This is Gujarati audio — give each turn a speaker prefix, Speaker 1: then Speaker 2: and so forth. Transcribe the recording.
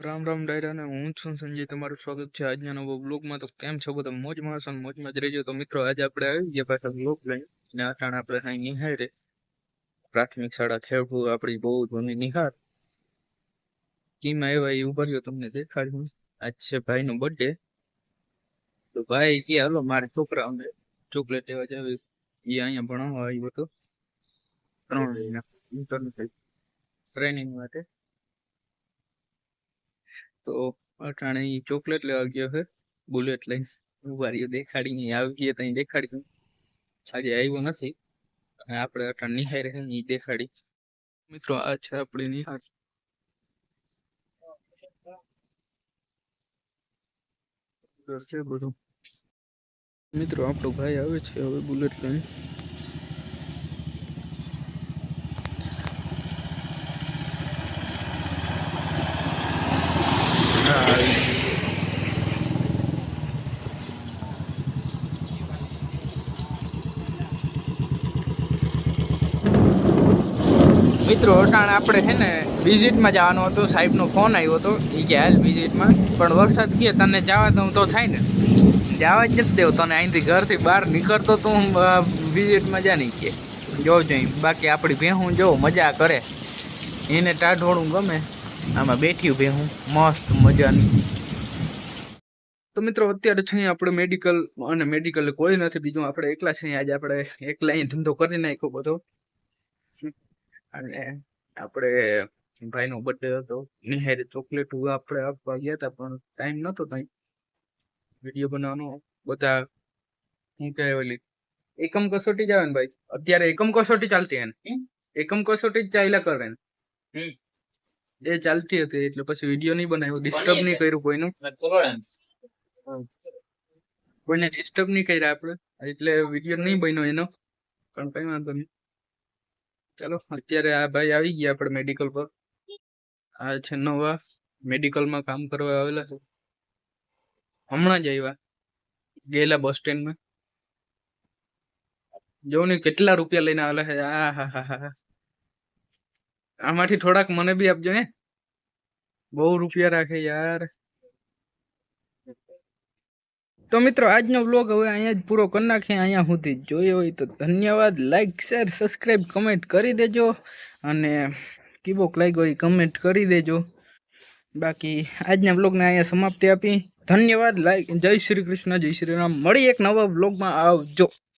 Speaker 1: રામ રામ ડાયરા ને હું છું સંજય, તમારું સ્વાગત છે આજના નવા બ્લોગમાં તો કેમ છો બધા? મોજમાં હશો ને મોજમાં જ રહેજો. તો મિત્રો, આજે આપણે આવી ગયા પાછા બ્લોગ લઈને. ને અટાણે આપણે અહીં નિહાળે પ્રાથમિક શાળા ખેડવું આપણી બહુ જૂની નિહાળ. કીમાં એવા એ ઊભા રહ્યો તમને દેખાડ્યું આજ છે ભાઈનો બર્થડે તો ભાઈ કે, હાલો, મારે છોકરાઓને ચોકલેટ લેવા જાવ. એ અહીંયા ભણાવવા આવ્યો હતો. ત્રણ મહિના. ઇન્ટરનેટ ટ્રેનિંગ માટે. તો અટાણે ચોકલેટ લેવા ગયો છે બુલેટ લઈને. ઉભારીઓ દેખાડીને આવી ગયા ત્યાં દેખાડી આજે આવ્યો નથી. અને આપણે અટાણ નિહાળ રહે ને દેખાડી. મિત્રો, આ છે આપણી બધું. મિત્રો, આપણો ભાઈ આવે છે હવે બુલેટ લઈને. મિત્રો, અટાણે આપણે છે ને વિઝિટમાં જવાનું હતું, સાહેબનો ફોન આવ્યો હતો. એ કે, હાલ વિઝિટમાં પણ વરસાદ કહે તને જવા દઉં તો થાય ને. જવા જ નથી દેવું, તને અહીંથી ઘરથી બહાર નીકળતો તો હું વિઝિટમાં જા નહીં કે. જોજો. બાકી આપણી ભેહું જો મજા કરે. એને ટાઢોળું ગમે, આમાં બેઠી ભેહું મસ્ત મજાની. તો મિત્રો, અત્યારે છે આપણે મેડિકલ અને મેડિકલ કોઈ નથી, બીજું આપણે એકલા છે આજે આપણે એકલા અહીંયા ધંધો કરી નાખ્યો બધો. અને આપણે ભાઈનો બર્થડે હતો. નિહારે ચોકલેટ આપણે આપવા ગયા હતા, પણ ટાઈમ નતો ત્યાં વીડિયો બનાવવાનો. બધા શું કહેવાય એકમ કસોટી જ આવે ને ભાઈ. અત્યારે એકમ કસોટી ચાલતી હે ને. એકમ કસોટી જ ચાલ્યા કરે ને. એ ચાલતી હતી, એટલે પછી વીડિયો નહીં બનાવ્યો. ડિસ્ટર્બ નહીં કર્યું કોઈનું. કોઈને ડિસ્ટર્બ નહીં કર્યા આપણે. એટલે વીડિયો નહીં બન્યો એનો. પણ કઈ વાંધો નહીં. ચાલો, અત્યારે આ ભાઈ આવી ગયા આપણે મેડિકલ પર. આ છે નવા મેડિકલમાં કામ કરવા આવેલા છે. હમણાં જ આવ્યા ગયેલા બસ સ્ટેન્ડમાં જો ને કેટલા રૂપિયા લઈને આવેલા છે. આ હા હા હા. આમાંથી થોડાક મને બી આપજો હે. બહુ રૂપિયા રાખે યાર. તો મિત્રો, આજનો વ્લોગ હવે અહીંયા જ પૂરો કરી નાખીએ. અહીંયા સુધી જોયો હોય તો ધન્યવાદ. લાઈક શેર સબસ્ક્રાઈબ કમેન્ટ કરી દેજો અને કીબોક લાગ્યો હોય કમેન્ટ કરી દેજો. બાકી આજના વ્લોગને અહીંયા સમાપ્તિ આપી. ધન્યવાદ. લાઈક જય શ્રી કૃષ્ણ, જય શ્રી રામ. મળી એક નવા વ્લોગમાં આવજો.